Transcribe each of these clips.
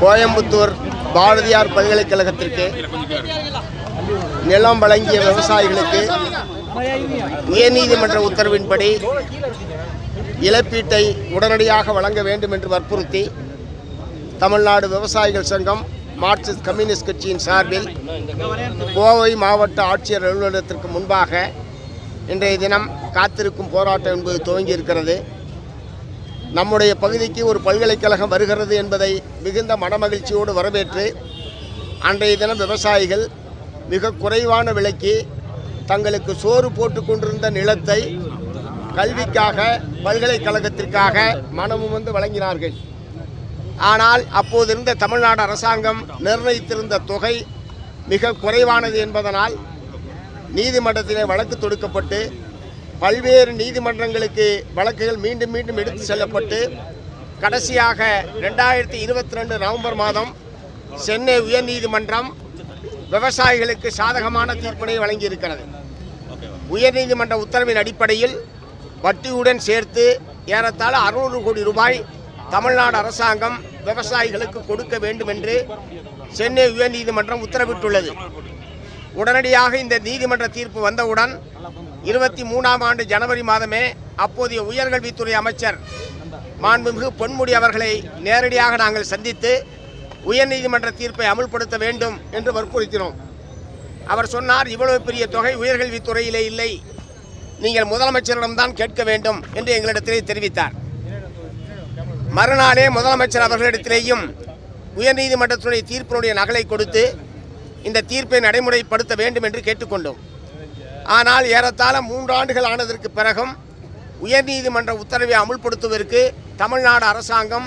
கோயம்புத்தூர் பாரதியார் பல்கலைக்கழகத்திற்கு நிலம் வழங்கிய விவசாயிகளுக்கு உயர்நீதிமன்ற உத்தரவின்படி இழப்பீட்டை உடனடியாக வழங்க வேண்டும் என்று வற்புறுத்தி தமிழ்நாடு விவசாயிகள் சங்கம் மார்க்சிஸ்ட் கம்யூனிஸ்ட் கட்சியின் சார்பில் கோவை மாவட்ட ஆட்சியர் அலுவலகத்திற்கு முன்பாக இன்றைய தினம் காத்திருக்கும் போராட்டம் என்பது துவங்கி இருக்கிறது நம்முடைய பகுதிக்கு ஒரு பல்கலைக்கழகம் வருகிறது என்பதை மிகுந்த மனமகிழ்ச்சியோடு வரவேற்று அன்றைய தினம் விவசாயிகள் மிக குறைவான விலைக்கு தங்களுக்கு சோறு போட்டு கொண்டிருந்த நிலத்தை கல்விக்காக பல்கலைக்கழகத்திற்காக மனமும் வந்து வழங்கினார்கள். ஆனால் அப்போது இருந்த தமிழ்நாடு அரசாங்கம் நிர்ணயித்திருந்த தொகை மிக குறைவானது என்பதனால் நீதிமன்றத்திலே வழக்கு தொடுக்கப்பட்டு பல்வேறு நீதிமன்றங்களுக்கு வழக்குகள் மீண்டும் மீண்டும் எடுத்து செல்லப்பட்டு கடைசியாக ரெண்டாயிரத்தி இருபத்தி ரெண்டு நவம்பர் மாதம் சென்னை உயர்நீதிமன்றம் விவசாயிகளுக்கு சாதகமான தீர்ப்பினை வழங்கியிருக்கிறது. உயர்நீதிமன்ற உத்தரவின் அடிப்படையில் வட்டியுடன் சேர்த்து ஏறத்தாழ அறுநூறு கோடி ரூபாய் தமிழ்நாடு அரசாங்கம் விவசாயிகளுக்கு கொடுக்க வேண்டும் என்று சென்னை உயர்நீதிமன்றம் உத்தரவிட்டுள்ளது. உடனடியாக இந்த நீதிமன்ற தீர்ப்பு வந்தவுடன் இருபத்தி மூணாம் ஆண்டு ஜனவரி மாதமே அப்போதைய உயர்கல்வித்துறை அமைச்சர் மாண்புமிகு பொன்முடி அவர்களை நேரடியாக நாங்கள் சந்தித்து உயர்நீதிமன்ற தீர்ப்பை அமுல்படுத்த வேண்டும் என்று வற்புறுத்தினோம். அவர் சொன்னார் இவ்வளவு பெரிய தொகை உயர்கல்வித்துறையிலே இல்லை. நீங்கள் முதலமைச்சரிடம்தான் கேட்க வேண்டும் என்று எங்களிடத்திலே தெரிவித்தார். மறுநாளே முதலமைச்சர் அவர்களிடத்திலேயும் உயர்நீதிமன்றத்துடைய தீர்ப்பினுடைய நகலை கொடுத்து இந்த தீர்ப்பை நடைமுறைப்படுத்த வேண்டும் என்று கேட்டுக்கொண்டோம். ஆனால் ஏறத்தாழ மூன்று ஆண்டுகள் ஆனதற்கு பிறகும் உயர்நீதிமன்ற உத்தரவை அமுல்படுத்துவதற்கு தமிழ்நாடு அரசாங்கம்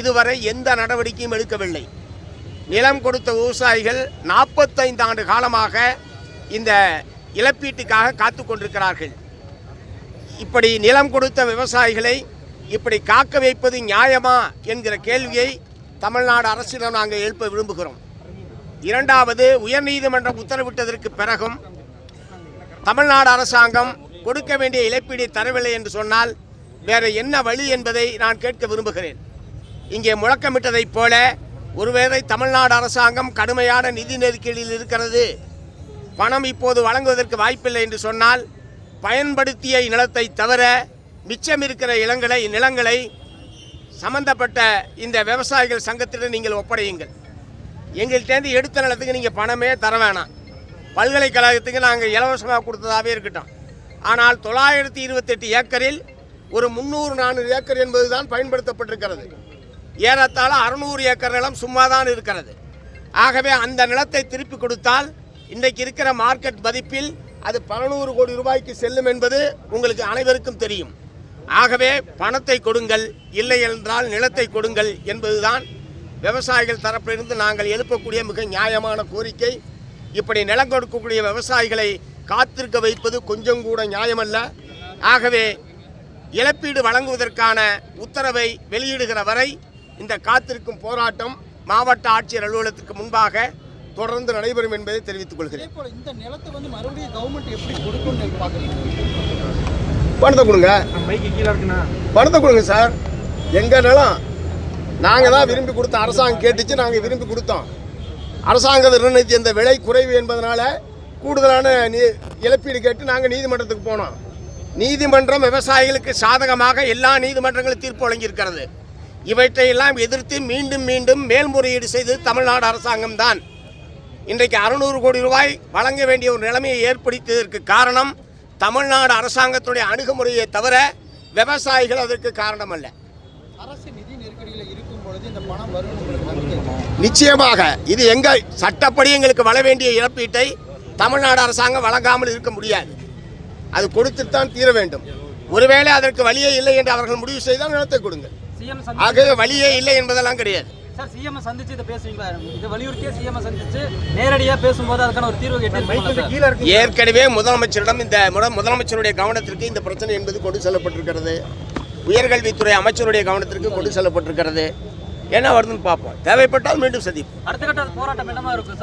இதுவரை எந்த நடவடிக்கையும் எடுக்கவில்லை. நிலம் கொடுத்த விவசாயிகள் நாற்பத்தைந்து ஆண்டு காலமாக இந்த இழப்பீட்டுக்காக காத்து கொண்டிருக்கிறார்கள். இப்படி நிலம் கொடுத்த விவசாயிகளை இப்படி காக்க வைப்பது நியாயமா என்கிற கேள்வியை தமிழ்நாடு அரசிடம் நாங்கள் எழுப்ப விரும்புகிறோம். இரண்டாவது உயர்நீதிமன்றம் உத்தரவிட்டதற்கு பிறகும் தமிழ்நாடு அரசாங்கம் கொடுக்க வேண்டிய இழப்பீடு தரவில்லை என்று சொன்னால் வேறு என்ன வழி என்பதை நான் கேட்க விரும்புகிறேன். இங்கே முழக்கமிட்டதைப் போல ஒருவேளை தமிழ்நாடு அரசாங்கம் கடுமையான நிதி நெருக்கடியில் இருக்கிறது. பணம் இப்போது வழங்குவதற்கு வாய்ப்பில்லை என்று சொன்னால் பயன்படுத்திய நிலத்தை தவிர மிச்சம் இருக்கிற இளங்களை நிலங்களை சம்பந்தப்பட்ட இந்த விவசாயிகள் சங்கத்திடம் நீங்கள் ஒப்படையுங்கள். எங்கள்கிட்டேருந்து எடுத்த நிலத்துக்கு நீங்கள் பணமே தர வேணாம். பல்கலைக்கழகத்துக்கு நாங்கள் இலவசமாக கொடுத்ததாகவே இருக்கட்டும். ஆனால் தொள்ளாயிரத்தி இருபத்தெட்டு ஏக்கரில் ஒரு முந்நூறு நானூறு ஏக்கர் என்பதுதான் பயன்படுத்தப்பட்டிருக்கிறது. ஏறத்தாழ அறுநூறு ஏக்கர் நிலம் சும்மா தான் இருக்கிறது. ஆகவே அந்த நிலத்தை திருப்பி கொடுத்தால் இன்றைக்கு இருக்கிற மார்க்கெட் மதிப்பில் அது பதினூறு கோடி ரூபாய்க்கு செல்லும் என்பது உங்களுக்கு அனைவருக்கும் தெரியும். ஆகவே பணத்தை கொடுங்கள் இல்லை என்றால் நிலத்தை கொடுங்கள் என்பதுதான் விவசாயிகள் தரப்பிலிருந்து நாங்கள் எழுப்பக்கூடிய மிக நியாயமான கோரிக்கை. இப்படி நிலம் கொடுக்கக்கூடிய விவசாயிகளை காத்திருக்க வைப்பது கொஞ்சம் கூட நியாயமல்ல. ஆகவே இழப்பீடு வழங்குவதற்கான உத்தரவை வெளியிடுகிற வரை இந்த காத்திருக்கும் போராட்டம் மாவட்ட ஆட்சியர் அலுவலகத்துக்கு முன்பாக தொடர்ந்து நடைபெறும் என்பதை தெரிவித்துக் கொள்கிறேன். இந்த நிலத்தை வந்து மறுபடியும் கவர்மெண்ட் எப்படி பாக்குறீங்க பணத்தை கொடுங்க. பணத்தை கொடுங்க சார். எங்கள் நிலம் நாங்கள் தான் விரும்பி கொடுத்த அரசாங்கம் கேட்டுச்சு நாங்கள் விரும்பி கொடுத்தோம். அரசாங்கத்தை நிர்ணயித்த இந்த விலை குறைவு என்பதனால கூடுதலான நீ இழப்பீடு கேட்டு நாங்கள் நீதிமன்றத்துக்கு போனோம். நீதிமன்றம் விவசாயிகளுக்கு சாதகமாக எல்லா நீதிமன்றங்களும் தீர்ப்பு வழங்கியிருக்கிறது. இவற்றையெல்லாம் எதிர்த்து மீண்டும் மீண்டும் மேல்முறையீடு செய்து தமிழ்நாடு அரசாங்கம் தான். இன்றைக்கு அறுநூறு கோடி ரூபாய் வழங்க வேண்டிய ஒரு நிலைமையை ஏற்படுத்தியதற்கு காரணம் தமிழ்நாடு அரசாங்கத்துடைய அணுகுமுறையை தவிர விவசாயிகள் அதற்கு காரணம் அல்ல நிச்சயமாக இது எங்க சட்டப்படி எங்களுக்கு வர வேண்டிய இழப்பீட்டை தமிழ்நாடு அரசாங்கம் வழங்காமல் இருக்க முடியாது. அது கொடுத்துத்தான் தீர வேண்டும். ஒருவேளை அதற்கு வழியே இல்லை என்று அவர்கள் முடிவு செய்தால் நிலத்தை கொடுங்க சிஎம் ஆகவே வழியே இல்லை என்பதெல்லாம் கிடையாது. சார் சிஎம் சந்திச்சு இதை பேசுவீங்களா? இது வலியுறுத்தியே சிஎம் சந்திச்சு நேரடியா பேசும்போது அதுக்கான ஒரு தீர்வு கேட்டு ஏற்கனவே முதலமைச்சரிடம் இந்த முத- முதலமைச்சருடைய கவனத்திற்கு இந்த பிரச்சனை என்பது கொண்டு செல்லப்பட்டிருக்கிறது. உயர்கல்வித்துறை அமைச்சருடைய கவனத்திற்கு கொண்டு செல்லப்பட்டிருக்கிறது. என்ன வருதுன்னு பார்ப்போம். தேவைப்பட்டால் மீண்டும் சந்திப்போம். அடுத்த கட்ட போராட்டம் என்னமா இருக்கும்?